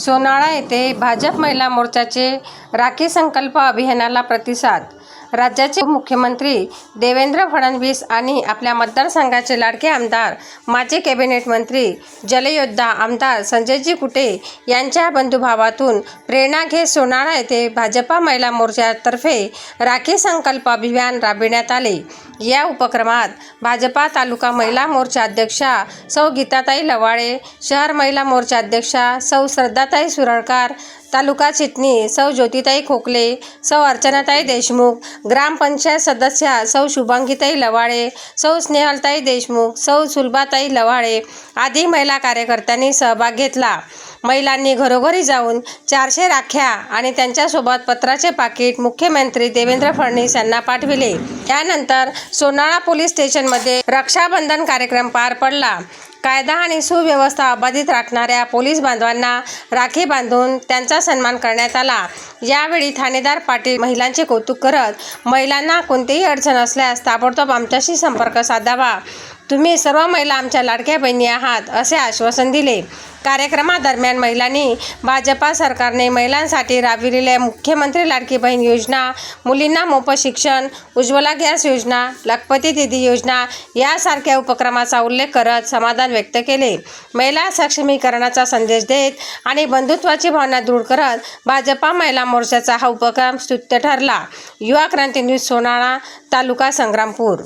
सोनाळा येथे भाजप महिला मोर्चाचे राखी संकल्प अभियानाला प्रतिसाद राज्याचे मुख्यमंत्री देवेंद्र फडणवीस आणि आपल्या मतदारसंघाचे लाडके आमदार माजी कॅबिनेट मंत्री जलयोद्धा आमदार संजयजी कुटे यांच्या बंधुभावातून प्रेरणा घेत सोनाळा येथे भाजपा महिला मोर्चातर्फे राखी संकल्प अभियान राबविण्यात आले. या उपक्रमात भाजपा तालुका महिला मोर्चा अध्यक्षा सौ गीताताई लवाळे शहर महिला मोर्चा अध्यक्षा सौ श्रद्धाताई सुरळकार तालुका चिटणी सौ ज्योतिताई खोकले सौ अर्चनाताई देशमुख ग्रामपंचायत सदस्या सौ शुभांगीताई लवाळे सौ स्नेहलताई देशमुख सौ सुलभाताई लवाळे आदी महिला कार्यकर्त्यांनी सहभाग घेतला. महिलांनी घरोघरी जाऊन चारशे राख्या आणि त्यांच्यासोबत पत्राचे पाकिट मुख्यमंत्री देवेंद्र फडणवीस यांना पाठविले. त्यानंतर सोनाळा पोलीस स्टेशनमध्ये रक्षाबंधन कार्यक्रम पार पडला. कायदा आणि सुव्यवस्था अबाधित राखणाऱ्या पोलीस बांधवांना राखी बांधून त्यांचा सन्मान करण्यात आला. यावेळी ठाणेदार पाटील महिलांचे कौतुक करत महिलांना कोणतीही अडचण असल्यास ताबडतोब आमच्याशी संपर्क साधावा. तुम्ही सर्व महिला आमच्या लाडक्या बहिणी आहात असे आश्वासन दिले. कार्यक्रमादरम्यान महिलांनी भाजपा सरकारने महिलांसाठी राबविलेल्या मुख्यमंत्री लाडकी बहीण योजना मुलींना मोफत शिक्षण उज्ज्वला गॅस योजना लखपती दिदी योजना यासारख्या उपक्रमाचा उल्लेख करत समाधान व्यक्त केले. महिला सक्षमीकरणाचा संदेश देत आणि बंधुत्वाची भावना दृढ करत भाजपा महिला मोर्चाचा हा उपक्रम स्तुत्य ठरला. युवा क्रांती न्यूज सोनाळा तालुका संग्रामपूर.